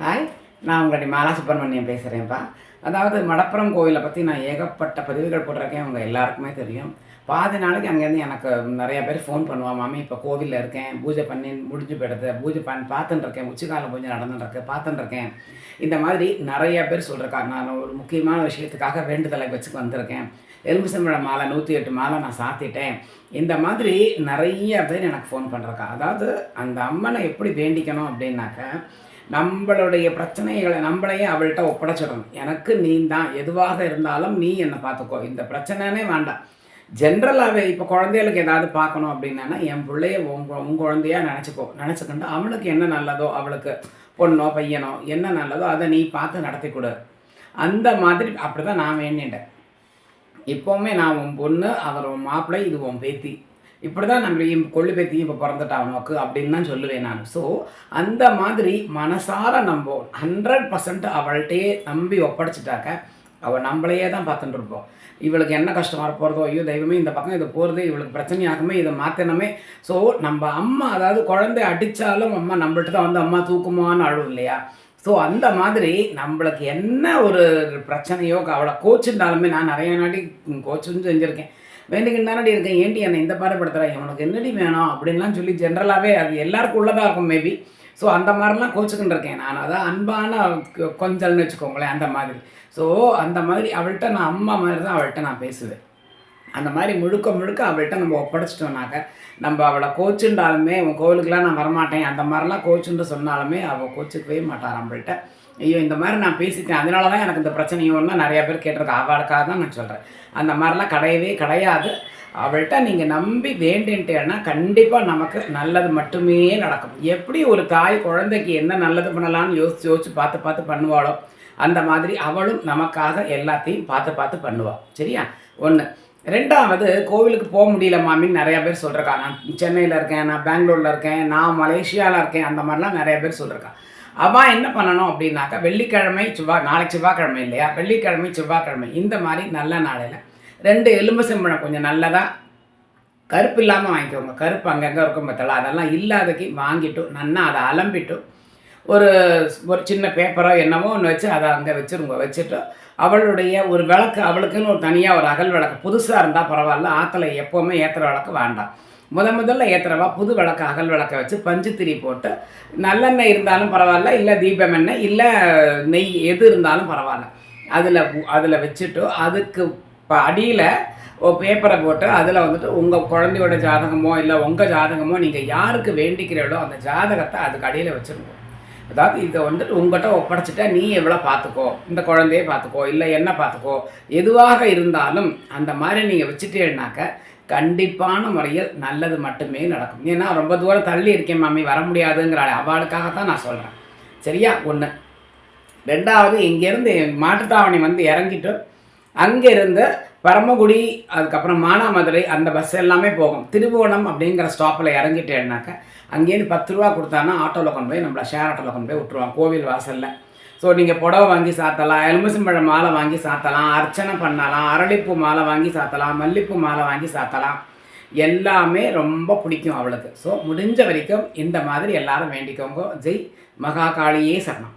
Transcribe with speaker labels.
Speaker 1: Hi நான் உங்களுடைய மாலா சுப்பிரமணியம் பேசுகிறேன்ப்பா அதாவது மடப்புறம் கோவிலை பற்றி நான் ஏகப்பட்ட பதிவுகள் போட்டிருக்கேன். அவங்க எல்லாருக்குமே தெரியும். பாதி நாளைக்கு அங்கேருந்து எனக்கு நிறைய பேர் ஃபோன் பண்ணுவான் மாமி இப்போ கோவிலில் இருக்கேன். பூஜை பண்ணி முடிஞ்சு போயிடுது. பூஜை பண்ணி பார்த்துட்டு இருக்கேன். உச்சிக்கால பூஜை நடந்துட்டுருக்கு பார்த்துட்டு இருக்கேன். இந்த மாதிரி நிறைய பேர் சொல்லியிருக்காங்க நான் ஒரு முக்கியமான விஷயத்துக்காக வேண்டுதலை வச்சுக்கு வந்திருக்கேன். எலும்பு மாலை நூற்றி எட்டு மாலை நான் சாத்திட்டேன். இந்த மாதிரி நிறைய பேர் எனக்கு ஃபோன் பண்ணுறக்கா அதாவது அந்த அம்மனை எப்படி வேண்டிக்கணும் அப்படின்னாக்க நம்மளுடைய பிரச்சனைகளை நம்மளையே அவள்கிட்ட ஒப்படைச்சிடணும். எனக்கு நீ தான். எதுவாக இருந்தாலும் நீ என்னை பார்த்துக்கோ. இந்த பிரச்சனைனே வேண்டாம். ஜென்ரலாகவே இப்போ குழந்தைகளுக்கு ஏதாவது பார்க்கணும் அப்படின்னா என் பிள்ளைய உன் உன் குழந்தையா நினச்சிக்கோ. நினச்சிக்கிட்டு அவளுக்கு என்ன நல்லதோ அவளுக்கு பொண்ணோ பையனோ என்ன நல்லதோ அதை நீ பார்த்து நடத்தி கொடு. அந்த மாதிரி அப்படி தான் நான் வேண்டிட்டேன் இப்போவுமே நான் உன் பொண்ணு அவர் உன் மாப்பிள்ளை இது உன் பேத்தி. இப்படி தான் நம்ம கொள்ளு பேத்தியும் இப்போ பிறந்துட்டா உனக்கு அப்படின்னு தான் சொல்லுவேன் நான். ஸோ அந்த மாதிரி மனசார நம்ம ஹண்ட்ரட் பர்சன்ட் அவள்கிட்டயே நம்பி ஒப்படைச்சிட்டாக்க அவள் நம்மளையே தான் பார்த்துட்டு இருப்போம். இவளுக்கு என்ன கஷ்டமாக போகிறதோ ஐயோ தெய்வமே இந்த பக்கம் இது போகிறது இவளுக்கு பிரச்சனையாகுமே இதை மாற்றணுமே ஸோ நம்ம அம்மா அதாவது குழந்தை அடித்தாலும் அம்மா நம்மள்ட்ட தான் வந்து அம்மா தூக்குமான்னு அழுவும் இல்லையா? ஸோ அந்த மாதிரி நம்மளுக்கு என்ன ஒரு பிரச்சனையோ அவளை கோச்சுட்டாலுமே நான் நிறைய நாட்டி கோச்சுன்னு செஞ்சுருக்கேன். வேண்டிக்கிட்டு தானடி இருக்கேன் ஏன்டி என்னை இந்த பாடுபடுத்துகிறேன் உனக்கு என்னடி வேணும்? அப்படின்லாம் சொல்லி ஜென்ரலாகவே அது எல்லாருக்கும் உள்ளதாக இருக்கும் மேபி ஸோ அந்த மாதிரிலாம் கோச்சுக்கிட்டு இருக்கேன். நான் அதான் அன்பான கொ- கொஞ்சல்னு வச்சுக்கோங்களேன் அந்த மாதிரி. ஸோ அந்த மாதிரி அவள்கிட்ட நான் அம்மா மாதிரி தான் அவள்கிட்ட நான் பேசுவேன். அந்த மாதிரி முழுக்க முழுக்க அவள்கிட்ட நம்ம ஒப்படைச்சிட்டோம்னாக்க நம்ம அவளை கோச்சுண்டாலுமே உன் கோவிலுக்கெலாம் நான் வரமாட்டேன் அந்த மாதிரிலாம் கோச்சுன்னு சொன்னாலுமே அவள் கோச்சுக்கவே மாட்டார் நம்மள்கிட்ட. ஐயோ இந்த மாதிரி நான் பேசிட்டேன். அதனால தான் எனக்கு இந்த பிரச்சனையோன்னா நிறையா பேர் கேட்டிருக்கா. அவளுக்காக தான் நான் சொல்கிறேன் அந்த மாதிரிலாம் கிடையவே கிடையாது. அவள்கிட்ட நீங்கள் நம்பி வேண்டின்ட்டேன்னா கண்டிப்பாக நமக்கு நல்லது மட்டுமே நடக்கும். எப்படி ஒரு தாய் குழந்தைக்கு என்ன நல்லது பண்ணலாம்னு யோசிச்சு யோசிச்சு பார்த்து பார்த்து பண்ணுவாளோ அந்த மாதிரி அவளும் நமக்காக எல்லாத்தையும் பார்த்து பார்த்து பண்ணுவாள் சரியா? ஒன்று ரெண்டாவது கோவிலுக்கு போக முடியல மாமின்னு நிறைய பேர் சொல்கிறக்கா நான் சென்னையில் இருக்கேன் நான் பெங்களூரில் இருக்கேன் நான் மலேசியாவில் இருக்கேன் அந்த மாதிரிலாம் நிறைய பேர் சொல்லிருக்கா அவன் என்ன பண்ணணும் அப்படின்னாக்கா வெள்ளிக்கிழமை செவ்வாய் நாளைக்கு செவ்வாய்க்கிழமை இல்லையா? வெள்ளிக்கிழமை செவ்வாய்க்கிழமை இந்த மாதிரி நல்ல நாளையில் ரெண்டு எலும்பு செம்பழம் கொஞ்சம் நல்லதாக கருப்பு இல்லாமல் வாங்கிக்கோங்க. கருப்பு அங்கங்கே இருக்கும் பார்த்தல அதெல்லாம் இல்லாதக்கு வாங்கிட்டு நல்லா அதை அலம்பிட்டு ஒரு ஒரு சின்ன பேப்பரோ என்னமோ ஒன்று வச்சு அதை அங்கே வச்சுருங்க வச்சுட்டு அவளுடைய ஒரு விளக்கு அவளுக்குன்னு ஒரு தனியாக ஒரு அகல் விளக்கு புதுசாக இருந்தால் பரவாயில்ல ஆற்றுல எப்போவுமே ஏற்றுற விளக்கு வேண்டாம். முத முதல்ல ஏற்றுறவா புது விளக்கு அகல் விளக்கை வச்சு பஞ்சு திரி போட்டு நல்லெண்ணெய் இருந்தாலும் பரவாயில்ல இல்லை தீபம் எண்ணெய் இல்லை நெய் எது இருந்தாலும் பரவாயில்ல. அதில் அதில் வச்சுட்டு அதுக்கு இப்போ அடியில் ஒரு பேப்பரை போட்டு அதில் வந்துட்டு உங்கள் குழந்தையோட ஜாதகமோ இல்லை உங்கள் ஜாதகமோ நீங்கள் யாருக்கு வேண்டிக்கிறீங்களோ அந்த ஜாதகத்தை அதுக்கு அடியில் வச்சுருங்க. அதாவது இதை வந்துட்டு உங்கள்கிட்ட ஒப்படைச்சிட்டா நீ எவ்வளோ பார்த்துக்கோ இந்த குழந்தைய பார்த்துக்கோ இல்லை என்ன பார்த்துக்கோ எதுவாக இருந்தாலும் அந்த மாதிரி நீங்கள் வச்சுட்டேன்னாக்க கண்டிப்பான முறையில் நல்லது மட்டுமே நடக்கும். ஏன்னா ரொம்ப தூரம் தள்ளி இருக்கேன் மாமி வர முடியாதுங்கிற அவளுக்காகத்தான் நான் சொல்கிறேன் சரியா? ஒன்று ரெண்டாவது இங்கேருந்து மாட்டுத்தாவணி வந்து இறங்கிட்டு அங்கேருந்து பரமக்குடி அதுக்கப்புறம் மானாமதுரை அந்த பஸ் எல்லாமே போகும். திருவோணம் அப்படிங்கிற ஸ்டாப்பில் இறங்கிட்டேன்னாக்க அங்கேருந்து பத்து ரூபா கொடுத்தானா ஆட்டோவில் கொண்டு போய் நம்மளை ஷேர் ஆட்டோவில் கொண்டு போய் விட்டுருவான் கோவில் வாசலில். ஸோ நீங்கள் புடவை வாங்கி சாத்தலாம் எலுமிச்சம்பழம் மாலை வாங்கி சாத்தலாம் அர்ச்சனை பண்ணலாம் அரளிப்பூ மாலை வாங்கி சாத்தலாம் மல்லிப்பூ மாலை வாங்கி சாத்தலாம். எல்லாமே ரொம்ப பிடிக்கும் அவளுக்கு. ஸோ முடிஞ்ச வரைக்கும் இந்த மாதிரி எல்லாரும் வேண்டிக்கோங்க. ஜெய் மகாகாளியே சரணம்.